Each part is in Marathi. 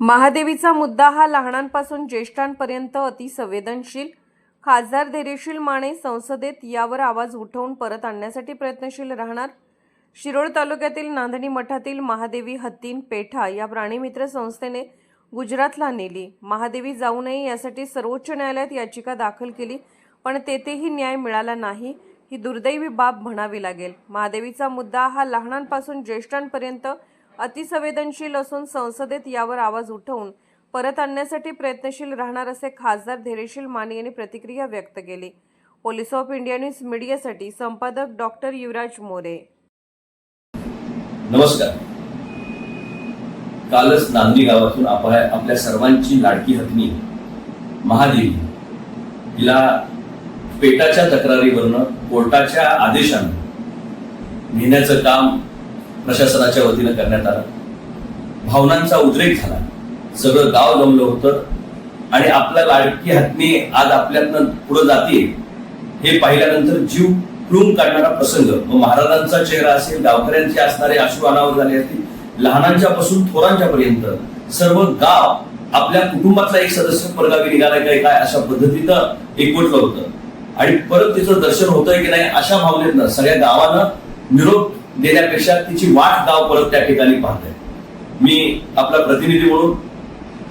महादेवीचा मुद्दा हा लहानांपासून ज्येष्ठांपर्यंत अतिसंवेदनशील. खासदार धैर्यशील माने संसदेत यावर आवाज उठवून परत आणण्यासाठी प्रयत्नशील राहणार. शिरोळ तालुक्यातील नांदणी मठातील महादेवी हत्तीन पेठा या प्राणीमित्र संस्थेने गुजरातला नेली. महादेवी जाऊ नये यासाठी सर्वोच्च न्यायालयात याचिका दाखल केली पण तेथेही न्याय मिळाला नाही ही दुर्दैवी बाब म्हणावी लागेल. महादेवीचा मुद्दा हा लहानांपासून ज्येष्ठांपर्यंत अतिसंवेदनशील असून संसदेत यावर आवाज उठवून परत आणण्यासाठी प्रयत्नशील राहणार असे खासदार धैर्यशील माने यांनी प्रतिक्रिया व्यक्त केली. पोलीस ऑफ इंडिया न्यूज मीडियासाठी संपादक डॉक्टर युवराज मोरे. नमस्कार. कालच नांदी गावातून आपल्या सर्वांची लाडकी हत्नी महादेवी. हिला पेटाच्या तक्रारीवरनं कोर्टाच्या आदेशानं नेण्याचं काम प्रशासनाच्या वतीनं करण्यात आला. भावनांचा उद्रेक झाला. सगळं गाव जमलं होतं. आणि आपल्या लाडकी हत्नी आज आपल्यातनं पुढे जाते हे पाहिल्यानंतर जीव पिळून काढणारा प्रसंग. मग महाराजांचा चेहरा असेल गावकऱ्यांचे असणारे अश्रू अनावर झाले असतील लहानांच्या पासून थोरांच्या पर्यंत सर्व गाव आपल्या कुटुंबातला एक सदस्य परगावी निघालाय काय काय अशा पद्धतीनं एकवटलं होतं. आणि परत तिचं दर्शन होतंय की नाही अशा भावनेतनं सगळ्या गावानं निरोप देण्यापेक्षा तिची वाट गाव परत त्या ठिकाणी पाहत मी आपला प्रतिनिधी म्हणून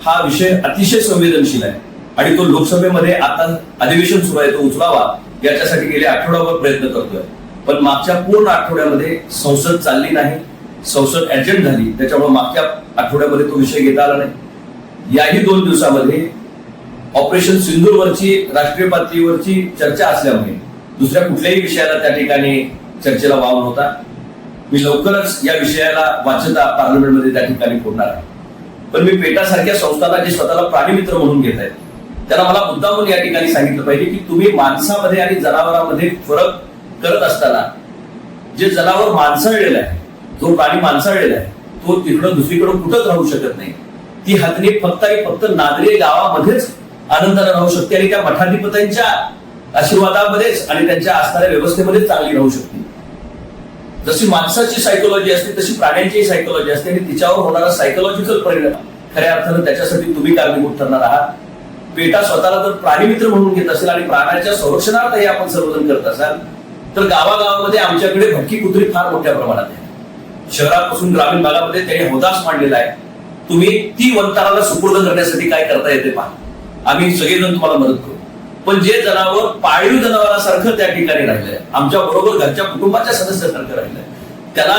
हा विषय अतिशय संवेदनशील आहे. आणि तो लोकसभेमध्ये आता अधिवेशन सुरू आहे तो उचलावा याच्यासाठी गेले आठवडाभर प्रयत्न करतोय. पण मागच्या पूर्ण आठवड्यामध्ये संसद चालली नाही संसद ऍडजंट झाली त्याच्यामुळे मागच्या आठवड्यामध्ये तो विषय घेता आला नाही. याही दोन दिवसामध्ये ऑपरेशन सिंधूरवरची राष्ट्रीय पातळीवरची चर्चा असल्यामुळे दुसऱ्या कुठल्याही विषयाला त्या ठिकाणी चर्चेला वाव नव्हता. मी लवकरच या विषयाला वाचता पार्लमेंटमध्ये त्या ठिकाणी फोडणार आहे. पण मी पेटासारख्या संस्थांना जे स्वतःला प्राणीमित्र म्हणून घेत आहेत त्याला मला मुद्दा म्हणून या ठिकाणी सांगितलं पाहिजे की तुम्ही माणसामध्ये आणि जनावरांमध्ये फरक करत असताना जे जनावर माणसाळलेलं आहे जो प्राणी माणसाळलेला आहे तो तिकडं दुसरीकडं कुठंच राहू शकत नाही. ती हत्नी फक्त आणि फक्त नागरी गावामध्येच आनंदाने राहू शकते आणि त्या मठाधिपत्यांच्या आशीर्वादामध्येच आणि त्यांच्या असणाऱ्या व्यवस्थेमध्येच चांगली राहू शकते. जशी माणसाची सायकोलॉजी असते तशी प्राण्यांची सायकोलॉजी असते आणि तिच्यावर होणारा सायकोलॉजिकल परिणाम. खऱ्या अर्थानं त्याच्यासाठी तुम्ही कारणीभूत ठरणार आहात. पेटा स्वतःला जर प्राणीमित्र म्हणून घेत असेल आणि प्राण्याच्या संरक्षणार्थही आपण सर्वजण करत असाल तर गावागावामध्ये आमच्याकडे भटकी कुत्री फार मोठ्या प्रमाणात आहे. शहरापासून ग्रामीण भागामध्ये त्यांनी हौदास मांडलेला आहे. तुम्ही ती वंताराला सुपूर्द करण्यासाठी काय करता येते पहा. आम्ही सगळेजण तुम्हाला मदत करू. पण जे जनावर पाळीव जनावरांसारखं त्या ठिकाणी राहिलंय आमच्या बरोबर घरच्या कुटुंबाच्या सदस्यासारखं राहिलंय त्याला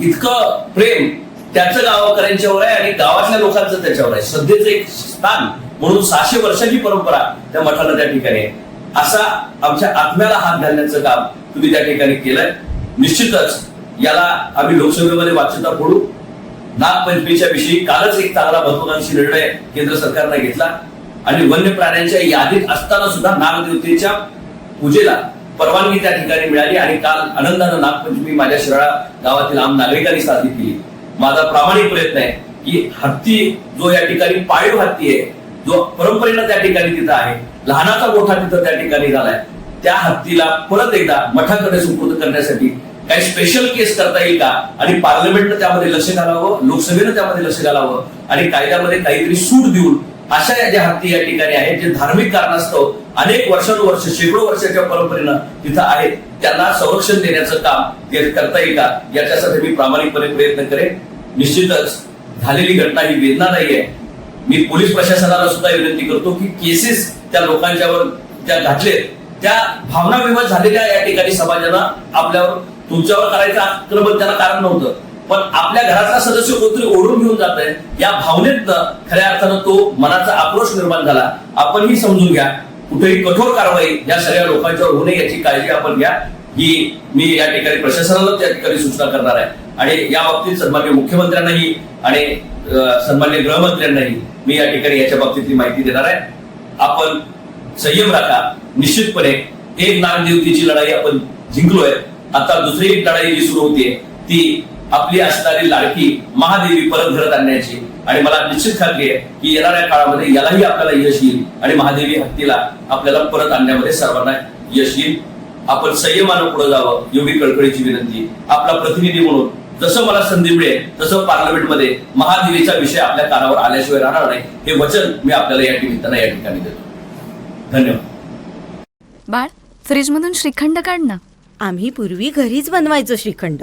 इतकं प्रेम त्याचं गावकऱ्यांच्यावर आहे आणि गावातल्या लोकांचं त्याच्यावर आहे. सध्याचं एक स्थान म्हणून सहाशे वर्षाची परंपरा त्या मठाला त्या ठिकाणी आहे. असा आमच्या आत्म्याला हात घालण्याचं काम तुम्ही त्या ठिकाणी केलंय. निश्चितच याला आम्ही लोकसभेमध्ये वाच्यता फोडू. नागपंचमीच्या विषयी कालच एक चांगला महत्वाकांक्षी निर्णय केंद्र सरकारने घेतला. आणि वन्य प्राण्यांच्या यादीत असताना सुद्धा नागदेवतेच्या पूजेला परवानगी त्या ठिकाणी मिळाली आणि काल आनंदानं नागपंचमी माझ्या शिराळा गावातील आम नागरिकांनी साजरी केली. माझा प्रामाणिक प्रयत्न आहे की हत्ती जो या ठिकाणी पाळीव हत्ती आहे जो परंपरेनं त्या ठिकाणी तिथं आहे लहानाचा मोठा तिथं त्या ठिकाणी झालाय त्या हत्तीला परत एकदा मठाकडे सुपूर्द करण्यासाठी काही स्पेशल केस करता येईल का? आणि पार्लमेंटनं त्यामध्ये लक्ष घालावं लोकसभेनं त्यामध्ये लक्ष घालावं आणि कायद्यामध्ये काहीतरी सूट देऊन अशा या ज्या हत्ती या ठिकाणी आहेत जे धार्मिक कारणास्तव अनेक वर्षानुवर्ष शेकडो वर्षाच्या परंपरेनं तिथं आहेत त्यांना संरक्षण देण्याचं काम करता येईल का? याच्यासाठी मी प्रामाणिकपणे प्रयत्न करेन. निश्चितच झालेली घटना ही वेदनादायी आहे. मी पोलीस प्रशासनाला सुद्धा विनंती करतो की केसेस त्या लोकांच्यावर ज्या घातलेत त्या भावना विवाद झालेल्या या ठिकाणी समाजानं आपल्यावर तुमच्यावर करायचं आक्रमण त्याला कारण नव्हतं. पण आपल्या घरातला सदस्य कोणतरी ओढून घेऊन जात आहे या भावनेतनं खऱ्या अर्थानं तो मनाचा आक्रोश निर्माण झाला. आपणही समजून घ्या कुठेही कठोर कारवाई या सगळ्या लोकांच्यावर होणे याची काळजी आपण घ्या. ही मी या ठिकाणी प्रशासनाला त्या ठिकाणी सूचना करणार आहे. आणि या बाबतीत सन्मान्य मुख्यमंत्र्यांनाही आणि सन्मान्य गृहमंत्र्यांनाही मी या ठिकाणी याच्या बाबतीतली माहिती देणार आहे. आपण संयम राखा. निश्चितपणे एक नागदेवतेची लढाई आपण जिंकलोय. आता दुसरी एक लढाई जी सुरू होतीये ती आपली असणारी लाडकी महादेवी परत घरात आणण्याची. आणि मला निश्चित खात्री आहे की येणाऱ्या काळामध्ये यालाही आपल्याला यश येईल. आणि महादेवी हत्तीला आपल्याला परत आणण्यामध्ये सर्वांना यश येईल. आपण संयमानं पुढे जावं एवढी कळकळीची विनंती. आपला प्रतिनिधी म्हणून जसं मला संधी मिळेल तसं पार्लमेंटमध्ये महादेवीचा विषय आपल्या कानावर आल्याशिवाय राहणार नाही. हे वचन मी आपल्याला या निमित्तानं या ठिकाणी देतो. धन्यवाद. बाळ फ्रीजमधून श्रीखंड काढ ना. आम्ही पूर्वी घरीच बनवायचो श्रीखंड.